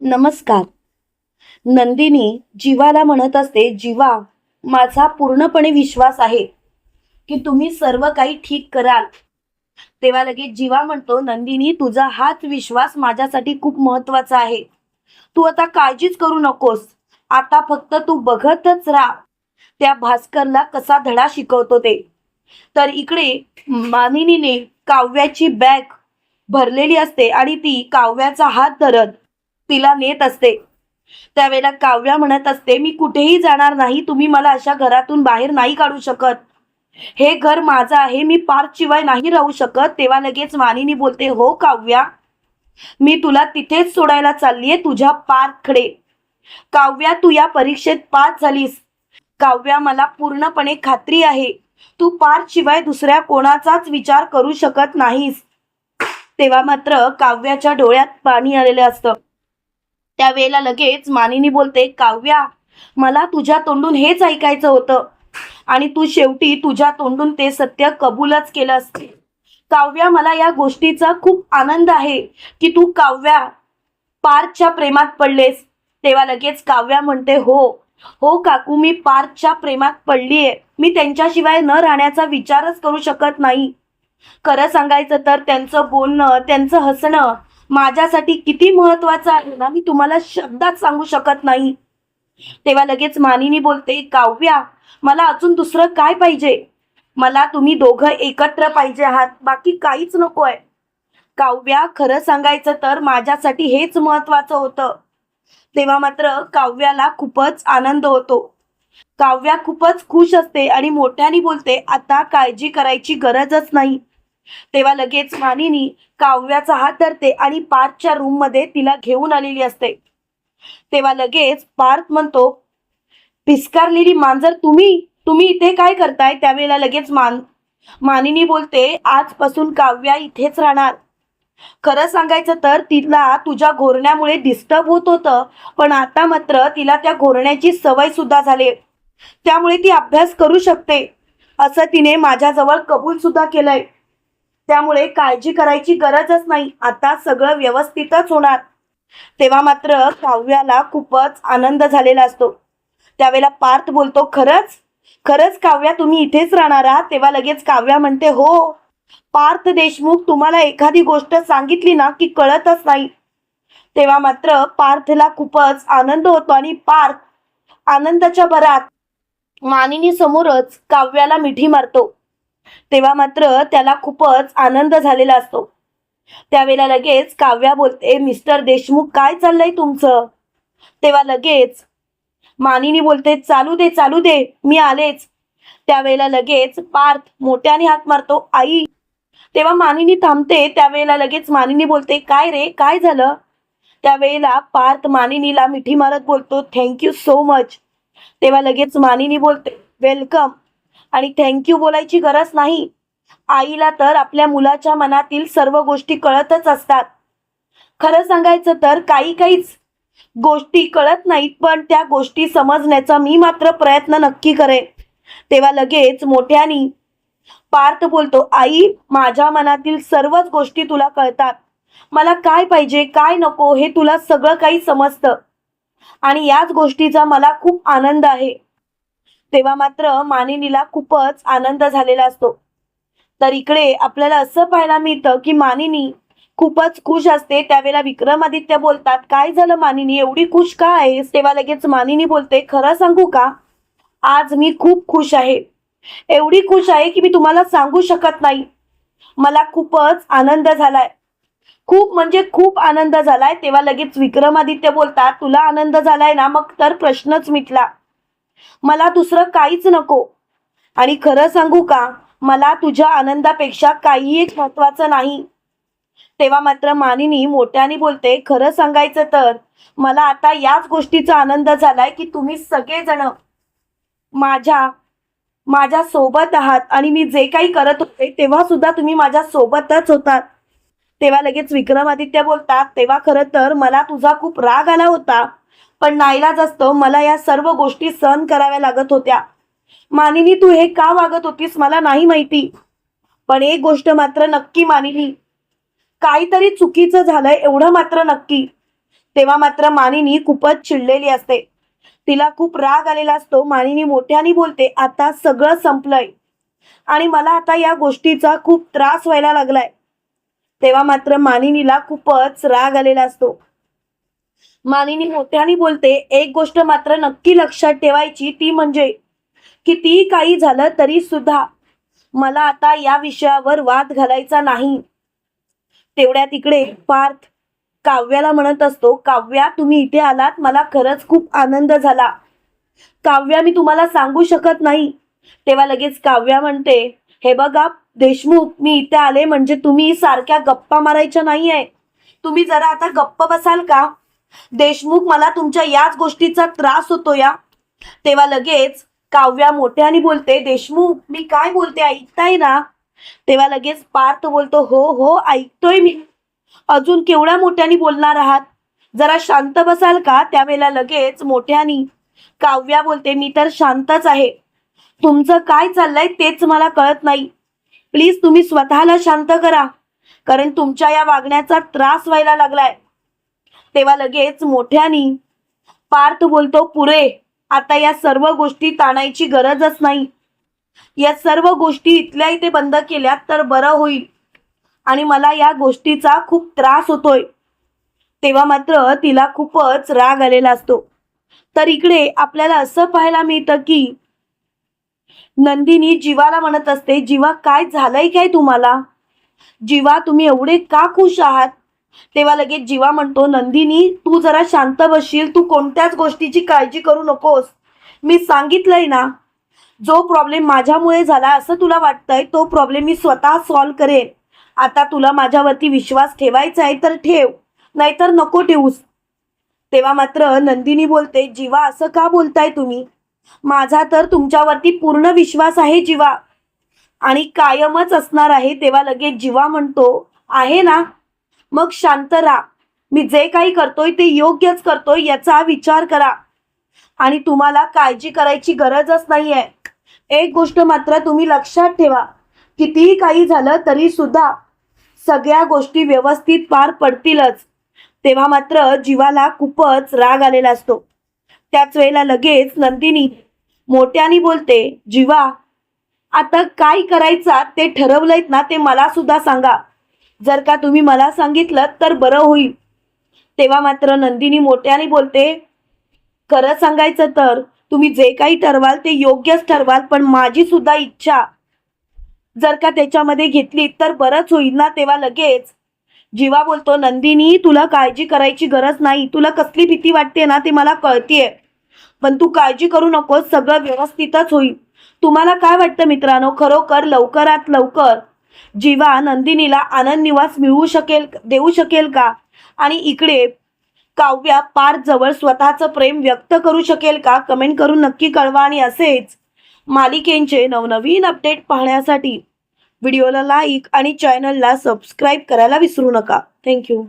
नमस्कार. नंदिनी जीवाला म्हणत असते जीवा माझा पूर्णपणे विश्वास आहे की तुम्ही सर्व काही ठीक कराल. तेव्हा लगेच जीवा म्हणतो नंदिनी तुझा हाच विश्वास माझ्यासाठी खूप महत्त्वाचा आहे. तू आता काळजीच करू नकोस. आता फक्त तू बघतच राहा. त्या भास्करला कसा धडा शिकवतो ते. तर इकडे मानिनीने काव्याची बॅग भरलेली असते आणि ती काव्याचा हात धरत तिला नेत असते. त्यावेळेला काव्या म्हणत असते मी कुठेही जाणार नाही तुम्ही मला अशा घरातून बाहेर नाही काढू शकत. हे घर माझं आहे मी पार्थ शिवाय नाही राहू शकत. तेव्हा लगेच वाणीनी बोलते हो काव्या मी तुला तिथेच सोडायला चाललीये तुझ्या पार्थकडे. काव्या तू या परीक्षेत पास झालीस. काव्या मला पूर्णपणे खात्री आहे. तू पार्थ शिवाय दुसऱ्या कोणाचाच विचार करू शकत नाहीस. तेव्हा मात्र काव्याच्या डोळ्यात पाणी आलेलं असतं. त्यावेळेला लगेच मानिनी बोलते काव्या मला तुझ्या तोंडून हेच ऐकायचं होतं आणि तू शेवटी तुझ्या तोंडून ते सत्य कबूलच केलं असते. काव्या मला या गोष्टीचा खूप आनंद आहे की तू काव्या पार्थच्या प्रेमात पडलेस. तेव्हा लगेच काव्या म्हणते हो हो काकू मी पार्थच्या प्रेमात पडलीये. मी त्यांच्याशिवाय न राहण्याचा विचारच करू शकत नाही. खरं सांगायचं तर त्यांचं बोलणं त्यांचं हसणं माझ्यासाठी किती महत्वाचं आहे ना मी तुम्हाला शब्दात सांगू शकत नाही. तेव्हा लगेच मानिनी बोलते काव्या मला अजून दुसरं काय पाहिजे? मला तुम्ही दोघं एकत्र पाहिजे आहात बाकी काहीच नको आहे. काव्या खरं सांगायचं तर माझ्यासाठी हेच महत्वाचं होतं. तेव्हा मात्र काव्याला खूपच आनंद होतो. काव्या खूपच खुश असते आणि मोठ्याने बोलते आता काळजी करायची गरजच नाही. तेव्हा लगेच मानिनी काव्याचा हात धरते आणि पार्थच्या रूममध्ये तिला घेऊन आलेली असते. तेव्हा लगेच पार्थ म्हणतो पिस्कारलेली मांजर तुम्ही? तुम्ही इथे काय करताय? त्यावेळेला लगेच मान मानिनी बोलते आजपासून काव्या इथेच राहणार. खरं सांगायचं तर तिला तुझ्या घोरण्यामुळे डिस्टर्ब होत होतं पण आता मात्र तिला त्या घोरण्याची सवय सुद्धा झाली. त्यामुळे ती अभ्यास करू शकते. असं तिने माझ्याजवळ कबूल सुद्धा केलंय. त्यामुळे काळजी करायची गरजच नाही. आता सगळं व्यवस्थितच होणार. तेव्हा मात्र काव्याला खूपच आनंद झालेला असतो. त्यावेळेला पार्थ बोलतो खरंच? खरंच काव्या तुम्ही इथेच राहणार आहात? तेव्हा लगेच काव्या म्हणते हो, हो. पार्थ देशमुख तुम्हाला एखादी गोष्ट सांगितली ना की कळतच नाही. तेव्हा मात्र पार्थला खूपच आनंद होतो आणि पार्थ आनंदाच्या भरात मानिनी समोरच काव्याला मिठी मारतो. तेव्हा मात्र त्याला खूपच आनंद झालेला असतो. त्यावेळेला लगेच काव्या बोलते मिस्टर देशमुख काय चाललंय तुमचं? तेव्हा लगेच मानिनी बोलते चालू दे चालू दे मी आलेच. त्यावेळेला लगेच पार्थ मोठ्याने हात मारतो आई. तेव्हा मानिनी थांबते त्यावेळेला लगेच मानिनी बोलते काय रे काय झालं? त्यावेळेला पार्थ मानिनीला मिठी मारत बोलतो थँक्यू सो मच. तेव्हा लगेच मानिनी बोलते वेलकम. आणि थँक्यू बोलायची गरज नाही. आईला तर आपल्या मुलाच्या मनातील सर्व गोष्टी कळतच असतात. खरं सांगायचं तर काही काहीच गोष्टी कळत नाहीत पण त्या गोष्टी समजण्याचा मी मात्र प्रयत्न नक्की करेन. तेव्हा लगेच मोठ्यानी पार्थ बोलतो आई माझ्या मनातील सर्वच गोष्टी तुला कळतात. मला काय पाहिजे काय नको हे तुला सगळं काही समजतं. आणि याच गोष्टीचा मला खूप आनंद आहे. तेव्हा मात्र मानिनीला खूपच आनंद झालेला असतो. तर इकडे आपल्याला असं पाहायला मिळतं की मानिनी खूपच खुश असते. त्यावेळेला विक्रमादित्य बोलतात काय झालं मानिनी? एवढी खुश का आहेस? तेव्हा लगेच मानिनी बोलते खरं सांगू का? आज मी खूप खुश आहे. एवढी खुश आहे की मी तुम्हाला सांगू शकत नाही. मला खूपच आनंद झालाय. खूप म्हणजे खूप आनंद झालाय. तेव्हा लगेच विक्रमादित्य बोलतात तुला आनंद झालाय ना? मग तर प्रश्नच मिटला. मला दुसरं काहीच नको. आणि खरं सांगू का मला तुझ्या आनंदापेक्षा काही एक महत्वाचं नाही. तेव्हा मात्र मानिनी मोठ्याने बोलते खरं सांगायचं तर मला आता याच गोष्टीचा आनंद झालाय की तुम्ही सगळेजण माझ्या माझ्या सोबत आहात आणि मी जे काही करत होते तेव्हा सुद्धा तुम्ही माझ्या सोबतच होतात. तेव्हा लगेच विक्रमादित्य बोलतात तेव्हा खरं तर मला तुझा खूप राग आला होता. पण नाईलाज असतो. मला या सर्व गोष्टी सहन कराव्या लागत होत्या. मानिनी तू हे का वागत होतीस? मला नाही माहिती. पण एक गोष्ट मात्र नक्की मानिनी. काहीतरी चुकीचं झालंय एवढं मात्र नक्की. तेव्हा मात्र मानिनी खूपच चिडलेली असते. तिला खूप राग आलेला असतो. मानिनी मोठ्याने बोलते आता सगळं संपलंय. आणि मला आता या गोष्टीचा खूप त्रास व्हायला लागलाय. तेव्हा मात्र मानिनीला खूपच राग आलेला असतो. मानिनी मोठ्याने बोलते एक गोष्ट मात्र नक्की लक्षात ठेवायची ती म्हणजे कितीही काही झालं तरी सुद्धा मला आता या विषयावर वाद घालायचा नाही. तेवढ्या तिकडे पार्थ काव्याला म्हणत असतो काव्या तुम्ही इथे आलात मला खरंच खूप आनंद झाला. काव्या मी तुम्हाला सांगू शकत नाही. तेव्हा लगेच काव्या म्हणते हे बघा देशमुख मी इथे आले म्हणजे तुम्ही सारख्या गप्पा मारायच्या नाहीये. तुम्ही जरा आता गप्प बसाल का? देशमुख मला तुमच्या याच गोष्टीचा त्रास होतो या. तेव्हा लगेच काव्या मोठ्याने बोलते देशमुख मी काय बोलते? ऐकताय ना? तेव्हा लगेच पार्थ बोलतो हो हो ऐकतोय मी. अजून केवढ्या मोठ्याने बोलणार आहात? जरा शांत बसाल का? त्यावेळेला लगेच मोठ्यानी काव्या बोलते मी तर शांतच आहे. तुमचं काय चाललंय तेच मला कळत नाही. प्लीज तुम्ही स्वतःला शांत करा. कारण तुमच्या या वागण्याचा त्रास व्हायला लागलाय. तेव्हा लगेच मोठ्यानी पार्थ बोलतो पुरे आता या सर्व गोष्टी ताणायची गरजच नाही. या सर्व गोष्टी इथल्या इथे बंद केल्या तर बरं होईल. आणि मला या गोष्टीचा खूप त्रास होतोय. तेव्हा मात्र तिला खूपच राग आलेला असतो. तर इकडे आपल्याला असं पाहायला मिळतं की नंदिनी जीवाला म्हणत असते जीवा काय झालंय काय तुम्हाला? जीवा तुम्ही एवढे का खुश आहात? तेव्हा लगेच जीवा म्हणतो नंदिनी तू जरा शांत बसशील. तू कोणत्याच गोष्टीची काळजी करू नकोस. मी सांगितलंय ना जो प्रॉब्लेम माझ्यामुळे झाला असं तुला वाटतंय तो प्रॉब्लेम मी स्वतः सॉल्व्ह करेन. आता तुला माझ्यावरती विश्वास ठेवायचा आहे तर ठेव नाहीतर नको ठेवूस. तेव्हा मात्र नंदिनी बोलते जीवा असं का बोलताय तुम्ही? माझा तर तुमच्यावरती पूर्ण विश्वास आहे जीवा. आणि कायमच असणार आहे. तेव्हा लगेच जीवा म्हणतो आहे ना? मग शांत राहा. मी जे काही करतोय ते योग्यच करतोय याचा विचार करा. आणि तुम्हाला काळजी करायची गरजच नाहीये. एक गोष्ट मात्र तुम्ही लक्षात ठेवा. कितीही काही झालं तरी सुद्धा सगळ्या गोष्टी व्यवस्थित पार पडतीलच. तेव्हा मात्र जीवाला खूपच राग आलेला असतो. त्याच वेळेला लगेच नंदिनी मोठ्यानी बोलते जीवा आता काय करायचा ते ठरवलंयत ना ते मला सुद्धा सांगा. जर का तुम्ही मला सांगितलं तर बरं होईल. तेव्हा मात्र नंदिनी मोठ्याने बोलते खरं सांगायचं तर तुम्ही जे काही ठरवाल ते योग्यच ठरवाल पण माझी सुद्धा इच्छा. जर का त्याच्यामध्ये घेतली तर बरंच होईल ना तेव्हा लगेच. जीवा बोलतो नंदिनी तुला काळजी करायची गरज नाही. तुला कसली भीती वाटते ना ते मला कळतीये. पण तू काळजी करू नकोस सगळं व्यवस्थितच होईल. तुम्हाला काय वाटतं मित्रांनो? खरोखर लवकरात लवकर जीवा नंदिनीला आनंद निवास मिळवू शकेल देऊ शकेल का? आणि इकडे काव्या पार जवळ स्वतःचं प्रेम व्यक्त करू शकेल का? कमेंट करून नक्की कळवा आणि असेच मालिकेंचे नवनवीन अपडेट पाहण्यासाठी व्हिडिओला लाईक आणि चॅनलला सबस्क्राईब करायला विसरू नका. थँक्यू